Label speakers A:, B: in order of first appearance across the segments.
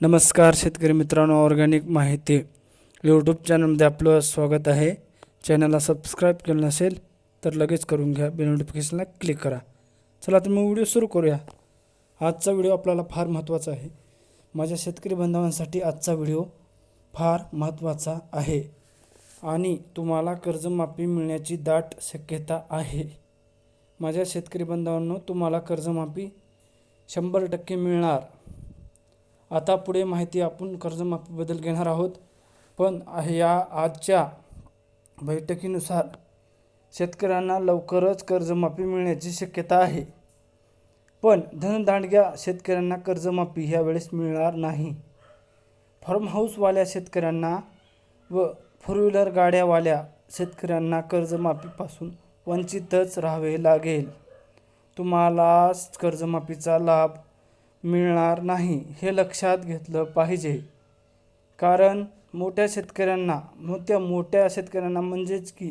A: नमस्कार शेतकरी मित्रांनो ऑर्गॅनिक माहिती यूट्यूब चॅनलमध्ये आपलं स्वागत आहे. चॅनलला सबस्क्राईब केलं नसेल तर लगेच करून घ्या बेल नोटिफिकेशनला क्लिक करा. चला तर मग व्हिडिओ सुरू करूया. आजचा व्हिडिओ आपल्याला फार महत्त्वाचा आहे. माझ्या शेतकरी बांधवांसाठी आजचा व्हिडिओ फार महत्त्वाचा आहे. आणि तुम्हाला कर्जमाफी मिळण्याची दाट शक्यता आहे. माझ्या शेतकरी बांधवांनो तुम्हाला कर्जमाफी शंभर टक्के मिळणार. आता पुढे माहिती आपण कर्जमाफीबद्दल घेणार आहोत. पण या आजच्या बैठकीनुसार शेतकऱ्यांना लवकरच कर्जमाफी मिळण्याची शक्यता आहे. पण धनदांडग्या शेतकऱ्यांना कर्जमाफी ह्यावेळेस मिळणार नाही. फार्म हाऊसवाल्या शेतकऱ्यांना व फोर व्हीलर गाड्यावाल्या शेतकऱ्यांना कर्जमाफीपासून वंचितच राहावे लागेल. तुम्हाला कर्जमाफीचा लाभ मिळणार नाही हे लक्षात घेतलं पाहिजे. कारण मोठ्या शेतकऱ्यांना मोठ्या मोठ्या शेतकऱ्यांना म्हणजेच की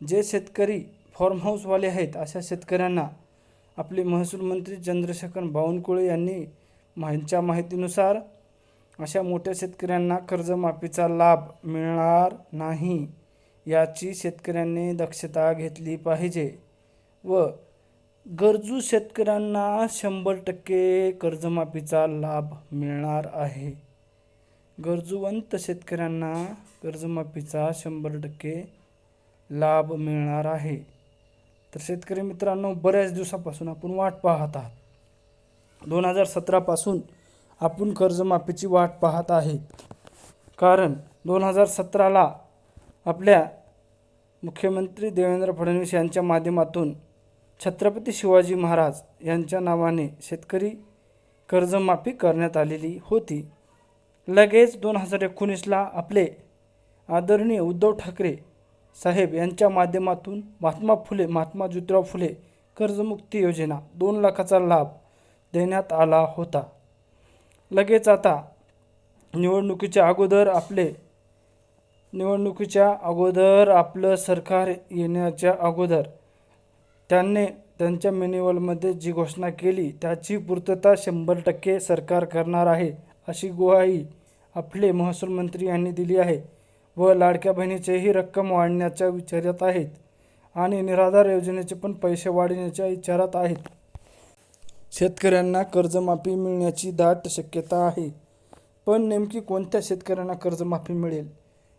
A: जे शेतकरी फॉर्म हाऊसवाले आहेत अशा शेतकऱ्यांना आपले महसूल मंत्री चंद्रशेखर बावनकुळे यांनी यांच्या माहितीनुसार अशा मोठ्या शेतकऱ्यांना कर्जमाफीचा लाभ मिळणार नाही याची शेतकऱ्यांनी दक्षता घेतली पाहिजे व गरजू शेतकऱ्यांना शंभर टक्के कर्जमाफीचा लाभ मिळणार आहे. गरजूवंत शेतकऱ्यांना कर्जमाफीचा शंभर टक्के लाभ मिळणार आहे. तर शेतकरी मित्रांनो बऱ्याच दिवसापासून आपण वाट पाहत आहात. दोन हजार सतरापासून आपण कर्जमाफीची वाट पाहत आहे कारण दोन हजार सतराला आपल्या मुख्यमंत्री देवेंद्र फडणवीस यांच्या माध्यमातून छत्रपती शिवाजी महाराज यांच्या नावाने शेतकरी कर्जमाफी करण्यात आलेली होती. लगेच दोन हजार एकोणीसला आपले आदरणीय उद्धव ठाकरे साहेब यांच्या माध्यमातून महात्मा फुले महात्मा ज्योतिराव फुले कर्जमुक्ती योजना दोन लाखाचा लाभ देण्यात आला होता. लगेच आता निवडणुकीच्या अगोदर आपले निवडणुकीच्या अगोदर आपलं सरकार येण्याच्या अगोदर त्यांनी त्यांच्या मॅन्युअलमध्ये जी घोषणा केली त्याची पूर्तता शंभर टक्के सरकार करणार आहे अशी ग्वाही आपले महसूल मंत्री यांनी दिली आहे व लाडक्या बहिणीचेही रक्कम वाढण्याच्या विचारात आहेत आणि निराधार योजनेचे पण पैसे वाढवण्याच्या विचारात आहेत. शेतकऱ्यांना कर्जमाफी मिळण्याची दाट शक्यता आहे पण नेमकी कोणत्या शेतकऱ्यांना कर्जमाफी मिळेल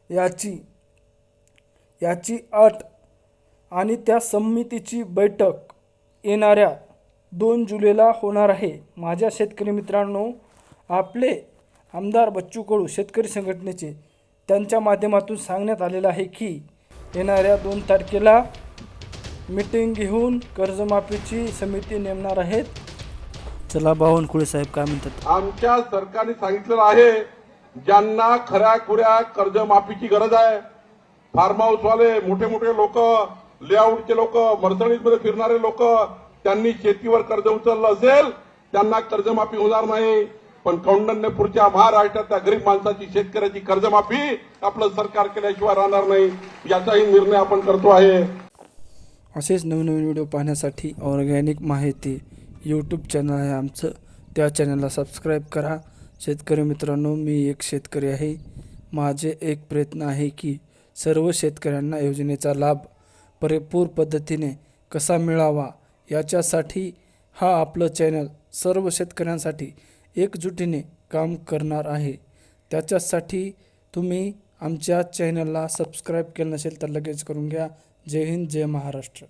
A: याची याची अट आणि त्या समितीची बैठक येणाऱ्या दोन जुलैला होणार आहे. माझ्या शेतकरी मित्रांनो आपले आमदार बच्चू कडू शेतकरी संघटनेचे त्यांच्या माध्यमातून सांगण्यात आलेलं आहे की येणाऱ्या दोन तारखेला मिटिंग घेऊन कर्जमाफीची समिती नेमणार आहेत. चला बावनकुळे साहेब काय म्हणतात?
B: आमच्या सरकारने सांगितलेलं आहे ज्यांना खऱ्या खुऱ्या कर्जमाफीची गरज आहे फार्म हाऊसवाले मोठे मोठे लोक लेआउटचे लोक मर्सडीजमध्ये फिरणारे लोक त्यांनी शेतीवर कर्ज उचललं असेल त्यांना कर्जमाफी होणार नाही. पण कौंडण्यपूरच्या महाराष्ट्रातल्या गरीब माणसाची शेतकऱ्याची कर्जमाफी आपलं सरकार केल्याशिवाय राहणार नाही. याचाही निर्णय आपण करतो आहे.
A: असेच नवनवीन व्हिडिओ पाहण्यासाठी ऑर्गॅनिक माहिती यूट्यूब चॅनल आहे आमचं. त्या चॅनलला सबस्क्राईब करा. शेतकरी मित्रांनो मी एक शेतकरी आहे. माझे एक प्रयत्न आहे की सर्व शेतकऱ्यांना योजनेचा लाभ परिपूर पद्धतीने कसा मिळावा याच्यासाठी हा आपलं चॅनल सर्व शेतकऱ्यांसाठी एकजुटीने काम करणार आहे. त्याच्यासाठी तुम्ही आमच्या चॅनलला सबस्क्राईब केलं नसेल तर लगेच करून घ्या. जय हिंद जय महाराष्ट्र.